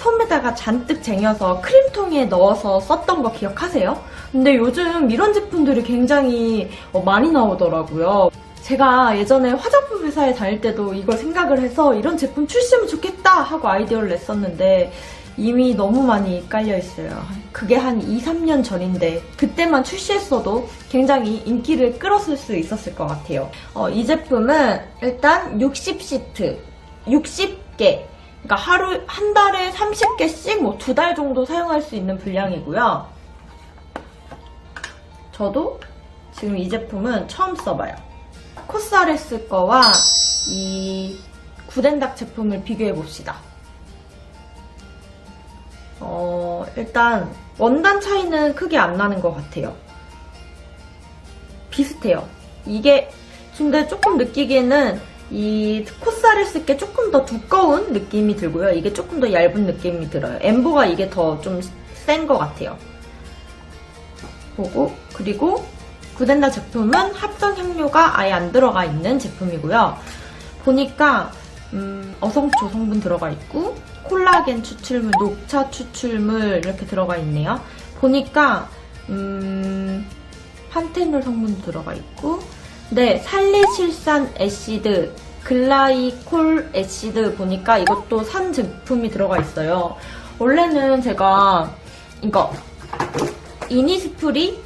솜에다가 잔뜩 쟁여서 크림통에 넣어서 썼던 거 기억하세요? 근데 요즘 이런 제품들이 굉장히 어, 많이 나오더라고요. 제가 예전에 화장품 회사에 다닐 때도 이걸 생각을 해서 이런 제품 출시하면 좋겠다 하고 아이디어를 냈었는데 이미 너무 많이 깔려 있어요. 그게 한 2, 3년 전인데 그때만 출시했어도 굉장히 인기를 끌었을 수 있었을 것 같아요. 어, 이 제품은 일단 60시트, 60개, 그러니까 하루 한 달에 30개씩 뭐 두 달 정도 사용할 수 있는 분량이고요. 저도 지금 이 제품은 처음 써봐요. 코스아레스 거와 이 구덴닥 제품을 비교해 봅시다. 어, 일단 원단 차이는 크게 안 나는 것 같아요. 비슷해요. 이게 근데 조금 느끼기에는 이 코스아레스 게 조금 더 두꺼운 느낌이 들고요. 이게 조금 더 얇은 느낌이 들어요. 엠보가 이게 더 좀 센 것 같아요. 보고 그리고 구덴다 제품은 합성 향료가 아예 안 들어가 있는 제품이고요. 보니까 음, 어성초 성분 들어가 있고 콜라겐 추출물, 녹차 추출물 이렇게 들어가 있네요. 보니까 음, 판테놀 성분도 들어가 있고 네, 살리실산 애시드, 글라이콜 애시드 보니까 이것도 산 제품이 들어가 있어요. 원래는 제가 이거 이니스프리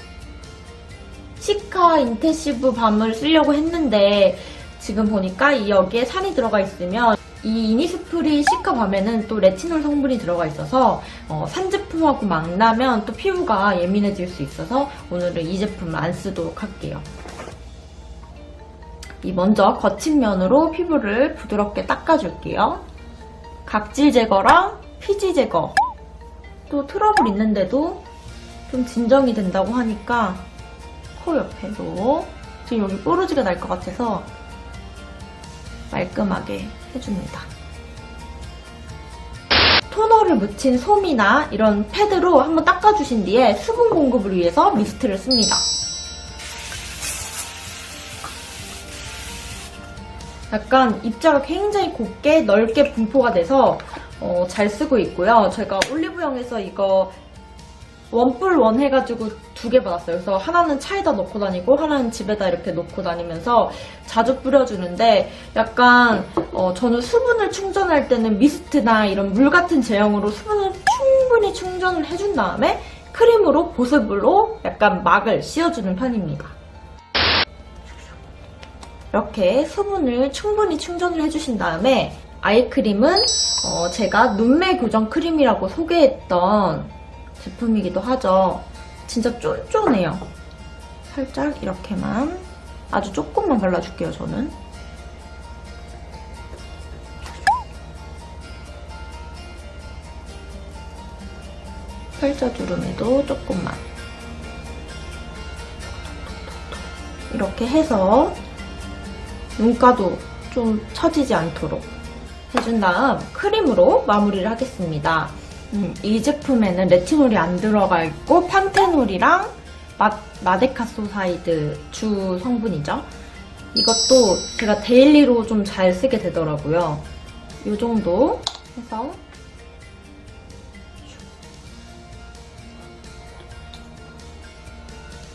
시카 인테시브 밤을 쓰려고 했는데 지금 보니까 이 여기에 산이 들어가 있으면 이 이니스프리 시카 밤에는 또 레티놀 성분이 들어가 있어서 어, 산 제품하고 만나면 또 피부가 예민해질 수 있어서 오늘은 이 제품을 안 쓰도록 할게요. 이 먼저 거친 면으로 피부를 부드럽게 닦아줄게요. 각질 제거랑 피지 제거. 또 트러블 있는데도 좀 진정이 된다고 하니까 코 옆에도 지금 여기 뽀루지가 날 것 같아서 말끔하게 해줍니다. 토너를 묻힌 솜이나 이런 패드로 한번 닦아주신 뒤에 수분 공급을 위해서 미스트를 씁니다. 약간 입자가 굉장히 곱게 넓게 분포가 돼서 어, 잘 쓰고 있고요. 제가 올리브영에서 이거 원뿔 원 해가지고 두 개 받았어요. 그래서 하나는 차에다 넣고 다니고 하나는 집에다 이렇게 놓고 다니면서 자주 뿌려주는데 약간 어, 저는 수분을 충전할 때는 미스트나 이런 물 같은 제형으로 수분을 충분히 충전을 해준 다음에 크림으로 보습으로 약간 막을 씌워주는 편입니다. 이렇게 수분을 충분히 충전을 해주신 다음에 아이크림은 어, 제가 눈매 교정 크림이라고 소개했던 제품이기도 하죠. 진짜 쫀쫀해요. 살짝 이렇게만 아주 조금만 발라줄게요, 저는. 펼쳐주름에도 조금만. 이렇게 해서 눈가도 좀 처지지 않도록 해준 다음 크림으로 마무리를 하겠습니다. 음, 이 제품에는 레티놀이 안 들어가 있고 판테놀이랑 마, 마데카소사이드 주 성분이죠. 이것도 제가 데일리로 좀 잘 쓰게 되더라고요. 이 정도 해서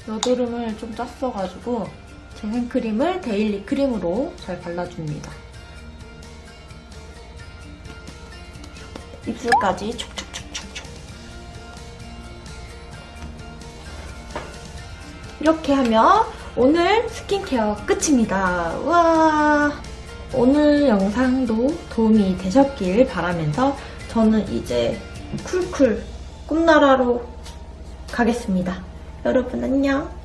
여드름을 좀 짰어가지고 제 생크림을 데일리 크림으로 잘 발라줍니다. 입술까지 촉촉촉촉촉. 이렇게 하면 오늘 스킨케어 끝입니다. 와 오늘 영상도 도움이 되셨길 바라면서 저는 이제 쿨쿨 꿈나라로 가겠습니다. 여러분 안녕.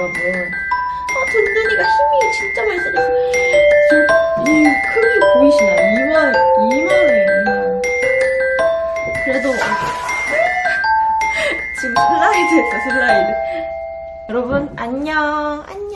여러분. 아, 든든이가 힘이 진짜 많이 세졌어. 이 크기 보이시나요? 이만, 이만해, 이만. 그래도, 지금 슬라이드 했어, 슬라이드. 여러분, 안녕, 안녕.